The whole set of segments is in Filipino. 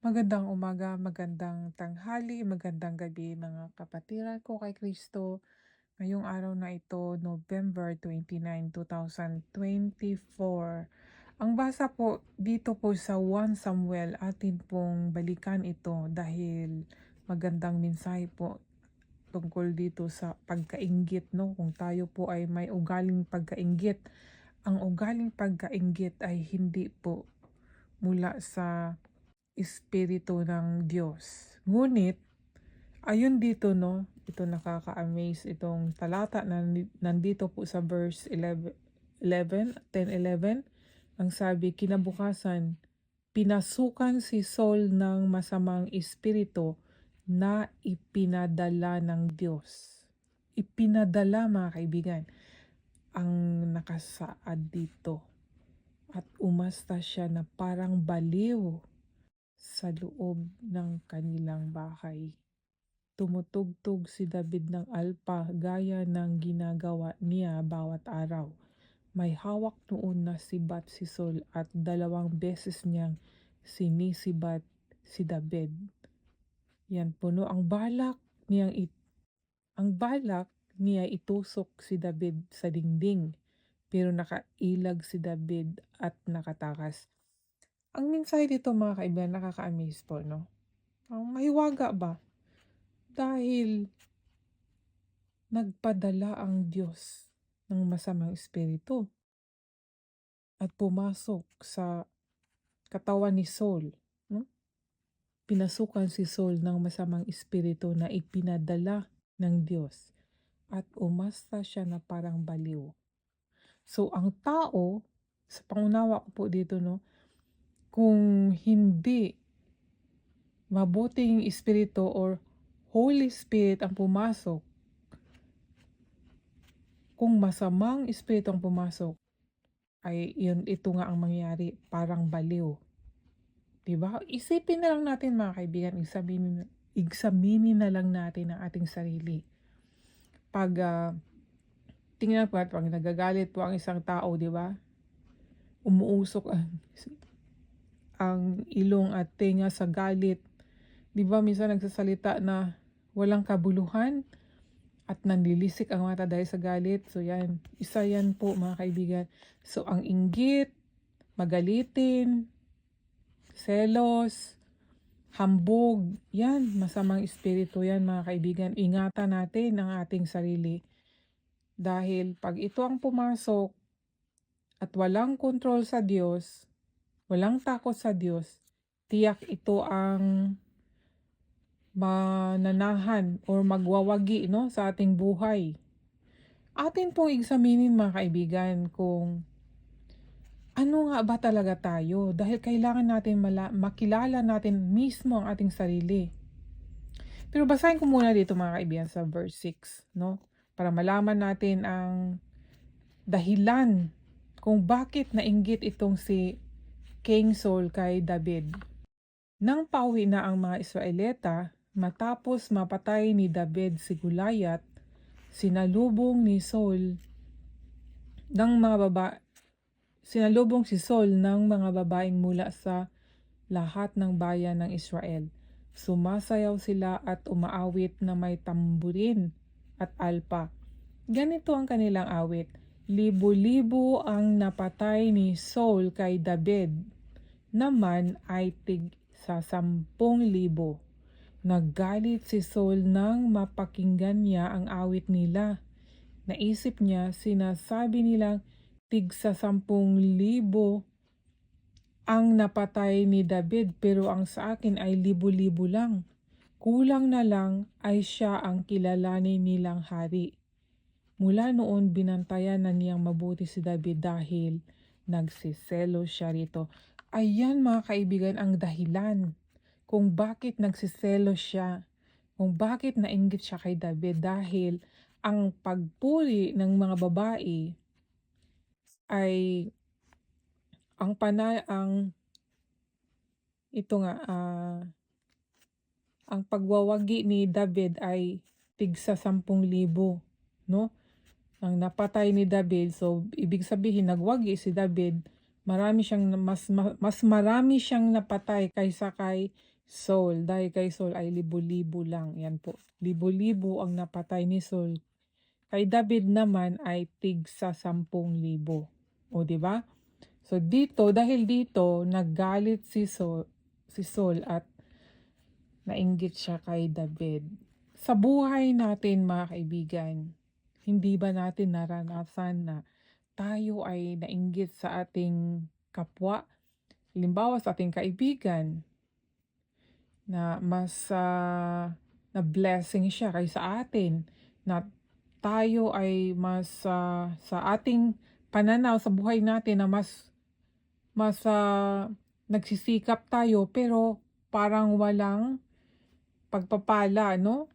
Magandang umaga, magandang tanghali, magandang gabi mga kapatiran ko kay Kristo. Ngayong araw na ito, November 29, 2024. Ang basa po dito po sa 1 Samuel, atin pong balikan ito dahil magandang mensahe po tungkol dito sa pagkainggit, no? Kung tayo po ay may ugaling pagkainggit, ang ugaling pagkainggit ay hindi po mula sa Espiritu ng Diyos. Ngunit, ayun dito no, ito nakaka-amaze itong talata na nandito po sa verse 11, 11 10-11. Ang sabi, kinabukasan, pinasukan si Saul ng masamang espiritu na ipinadala ng Diyos. Ipinadala mga kaibigan ang nakasaad dito. At umasta siya na parang baliw sa loob ng kanilang bahay. Tumutugtog si David ng alpa gaya ng ginagawa niya bawat araw. May hawak noon na si Saul at dalawang beses niyang sinisibat si David. Yan puno ang balak niyang it ang balak niya itusok si David sa dingding pero nakailag si David at nakatakas. Ang mensahe dito mga kaibigan, nakaka-amaze po, no? Ang mahiwaga ba? Dahil nagpadala ang Diyos ng masamang espiritu at pumasok sa katawan ni Saul. No? Pinasukan si Saul ng masamang espiritu na ipinadala ng Diyos at umasta siya na parang baliw. So, ang tao, sa pangunawa ko po dito, no, kung hindi mabuting espiritu or Holy Spirit ang pumasok, kung masamang espiritu ang pumasok, ay yun, ito nga ang mangyayari, parang baliw. Diba? Isipin na lang natin mga kaibigan, examinin, examinin na lang natin ang ating sarili. Pag ah, tingnan po natin, pag nagagalit po ang isang tao, di ba? Umuusok ang, ang ilong at tenga sa galit. Di ba minsan nagsasalita na walang kabuluhan at nanlilisik ang mata dahil sa galit. So yan, isa yan po mga kaibigan. So ang inggit, magalitin, selos, hambog, yan, masamang espiritu yan mga kaibigan. Ingatan natin ang ating sarili. Dahil pag ito ang pumasok at walang kontrol sa Diyos, walang takot sa Diyos, tiyak ito ang mananahan or magwawagi no, sa ating buhay. Atin pong examinin mga kaibigan kung ano nga ba talaga tayo dahil kailangan natin makilala natin mismo ang ating sarili. Pero basahin ko muna dito mga kaibigan sa verse 6, no? Para malaman natin ang dahilan kung bakit nainggit itong si King Saul kay David. Nang pauwi na ang mga Israelita, matapos mapatay ni David si Goliath, sinalubong ni Saul ng mga baba sinalubong si Saul ng mga babaeng mula sa lahat ng bayan ng Israel. Sumasayaw sila at umaawit na may tamburin at alpa. Ganito ang kanilang awit. Libo-libo ang napatay ni Saul kay David naman ay tig sa sampung libo. Naggalit si Saul nang mapakinggan niya ang awit nila. Naisip niya, sinasabi nilang tig sa sampung libo ang napatay ni David pero ang sa akin ay libo-libo lang. Kulang na lang ay siya ang kilalanin nilang hari. Mula noon binantayan na niyang mabuti si David dahil nagsiselo siya rito. Ayan mga kaibigan ang dahilan kung bakit nagsiselo siya, kung bakit nainggit siya kay David dahil ang pagpuri ng mga babae ay ang pana ang ito nga ah, ang pagwawagi ni David ay tig sa 10,000 no ang napatay ni David so ibig sabihin nagwagi si David Marami siyang mas ma mas marami siyang napatay kaysa kay Saul, dahil kay Saul ay libo-libo lang, 'yan po. Libo-libo ang napatay ni Saul. Kay David naman ay tig-sa 10,000. Oh, 'di ba? So dito, dahil dito naggalit si Saul si Saul at nainggit siya kay David. Sa buhay natin mga kaibigan, hindi ba natin naranasan na tayo ay nainggit sa ating kapwa? Halimbawa sa ating kaibigan na mas ah, na blessing siya kaysa atin, na tayo ay mas ah, sa ating pananaw sa buhay natin na mas mas ah, nagsisikap tayo pero parang walang pagpapala, no?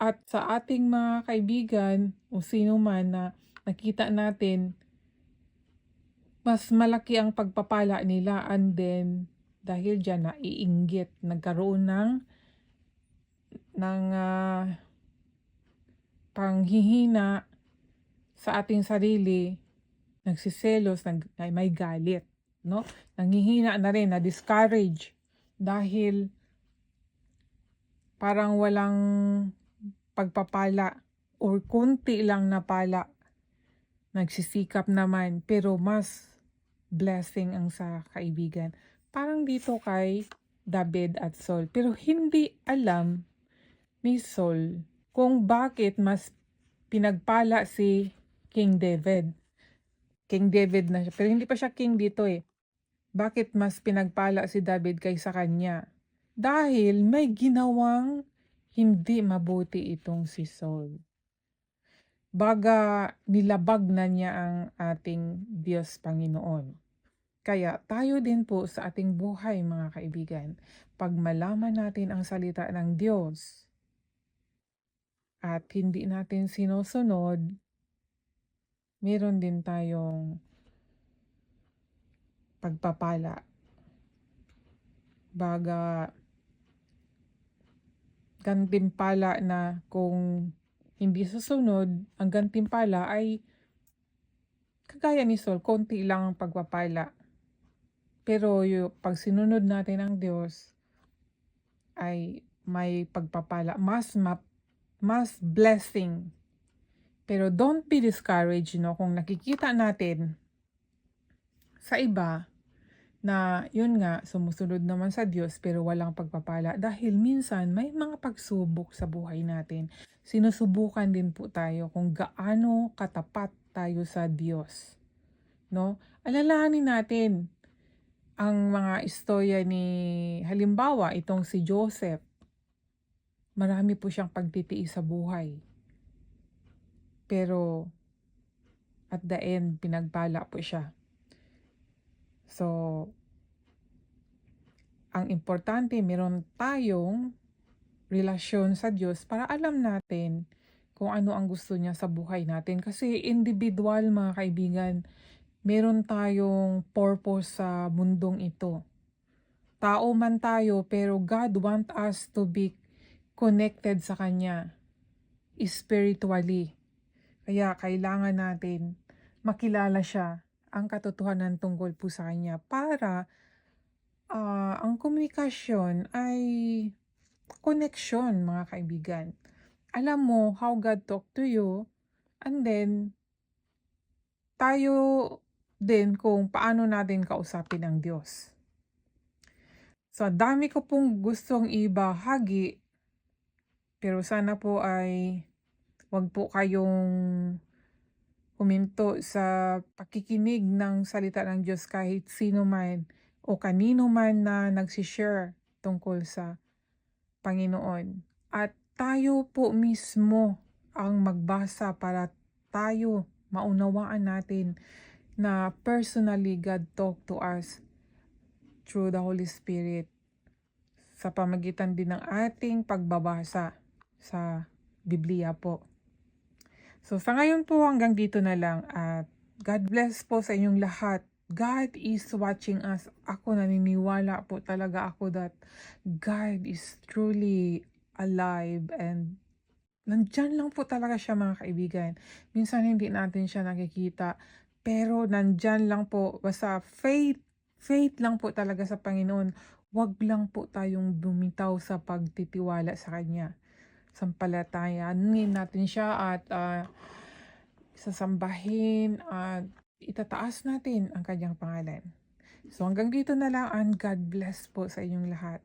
At sa ating mga kaibigan o sino man na nakita natin, mas malaki ang pagpapala nila and then dahil diyan naiinggit, nagkaroon ng ng ah, panghihina sa ating sarili, nagsiselos, nag, ay may galit, no? Nanghihina na rin, na-discourage dahil parang walang pagpapala or konti lang na pala. Nagsisikap naman pero mas blessing ang sa kaibigan. Parang dito kay David at Saul. Pero hindi alam ni Saul kung bakit mas pinagpala si King David. King David na siya. Pero hindi pa siya king dito eh. Bakit mas pinagpala si David kaysa kanya? Dahil may ginawang hindi mabuti itong si Saul. Baga nilabag na niya ang ating Diyos Panginoon. Kaya tayo din po sa ating buhay mga kaibigan, pag malaman natin ang salita ng Diyos at hindi natin sinusunod, meron din tayong pagpapala. Baga gantimpala na kung hindi susunod, ang gantimpala ay kagaya ni Saul, konti lang ang pagpapala. Pero yung pag sinunod natin ang Diyos ay may pagpapala, mas ma, mas blessing. Pero don't be discouraged, no, kung nakikita natin sa iba na yun nga, sumusunod naman sa Diyos pero walang pagpapala dahil minsan may mga pagsubok sa buhay natin. Sinusubukan din po tayo kung gaano katapat tayo sa Diyos. No? Alalahanin natin ang mga istorya ni halimbawa itong si Joseph. Marami po siyang pagtitiis sa buhay. Pero at the end, pinagpala po siya. So, ang importante, meron tayong relasyon sa Diyos para alam natin kung ano ang gusto niya sa buhay natin. Kasi individual mga kaibigan, meron tayong purpose sa mundong ito. Tao man tayo, pero God want us to be connected sa Kanya spiritually. Kaya kailangan natin makilala siya ang katotohanan tungkol po sa kanya para ah, ang komunikasyon ay connection mga kaibigan. Alam mo how God talk to you and then tayo din kung paano natin kausapin ang Diyos. So, dami ko pong gustong ibahagi pero sana po ay wag po kayong huminto sa pakikinig ng salita ng Diyos kahit sino man o kanino man na nagsishare tungkol sa Panginoon. At tayo po mismo ang magbasa para tayo maunawaan natin na personally God talk to us through the Holy Spirit sa pamagitan din ng ating pagbabasa sa Biblia po. So sa ngayon po hanggang dito na lang at God bless po sa inyong lahat. God is watching us. Ako naniniwala po talaga ako that God is truly alive and nandyan lang po talaga siya mga kaibigan. Minsan hindi natin siya nakikita Pero nandyan lang po, basta faith, faith lang po talaga sa Panginoon. Huwag lang po tayong bumitaw sa pagtitiwala sa Kanya. Sampalatayanin natin siya at ah, sasambahin at itataas natin ang Kanyang pangalan. So hanggang dito na lang and God bless po sa inyong lahat.